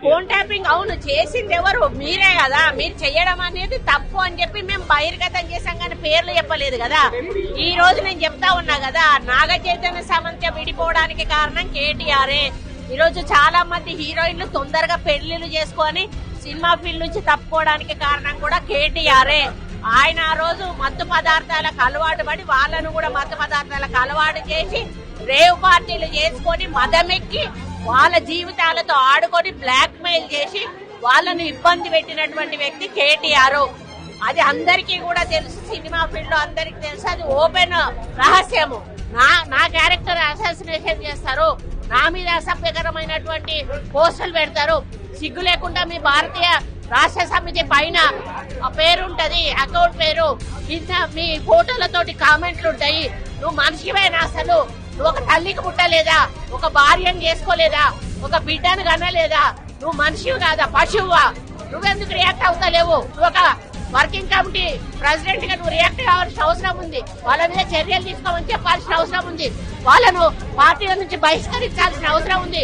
Phone tapping అవును చేసింది ఎవరు? మీరే కదా. మీరు చెయ్యడం అనేది తప్పు అని చెప్పి మేము బహిర్గతం చేశాం కానీ పేర్లు చెప్పలేదు కదా. ఈ రోజు నేను చెప్తా ఉన్నా కదా నాగ చైతన్య సమంత విడిపోవడానికి కారణం కేటీఆర్ఏ ఈ రోజు చాలా మంది హీరోయిన్లు తొందరగా పెళ్ళిళ్ళు చేసుకొని సినిమా ఫీల్డ్ నుంచి తప్పుకోవడానికి కారణం కూడా కేటీఆర్ఏ ఆయన ఆ రోజు మత్తు పదార్థాలకు అలవాటు పడి వాళ్ళను కూడా మత్తు పదార్థాలకు అలవాటు చేసి రేవ్ పార్టీలు చేసుకొని మదమెక్కి వాళ్ళ జీవితాలతో ఆడుకొని బ్లాక్ మెయిల్ చేసి వాళ్ళను ఇబ్బంది పెట్టినటువంటి వ్యక్తి కేటీఆర్. అది అందరికీ కూడా తెలుసు సినిమా ఫీల్డ్లో అందరికీ తెలుసు. అది ఓపెన్ రహస్యము. నా నా క్యారెక్టర్ అసాసినేషన్ చేస్తారు. నా మీద అసభ్యకరమైనటువంటి పోస్టులు పెడతారు. సిగ్గు లేకుండా మీ భారతీయ రాష్ట్ర సమితి పైన పేరుంటది పేరు అకౌంట్ పేరు. కింద మీ ఫోటోలతోటి కామెంట్లు ఉంటాయి నువ్వు మనిషివేనా అసలు? నువ్వు ఒక తల్లికి పుట్టలేదా? ఒక భార్యను చేసుకోలేదా? ఒక బిడ్డను కనలేదా? నువ్వు మనిషివి కాదా? పశువువా? నువ్వెందుకు రియాక్ట్ అవుతలేవు? నువ్వు ఒక వర్కింగ్ కమిటీ ప్రెసిడెంట్గా నువ్వు రియాక్ట్ కావాల్సిన అవసరం ఉంది. వాళ్ళ మీద చర్యలు తీసుకోమని చెప్పాల్సిన అవసరం ఉంది. వాళ్ళను పార్టీల నుంచి బహిష్కరించాల్సిన అవసరం ఉంది.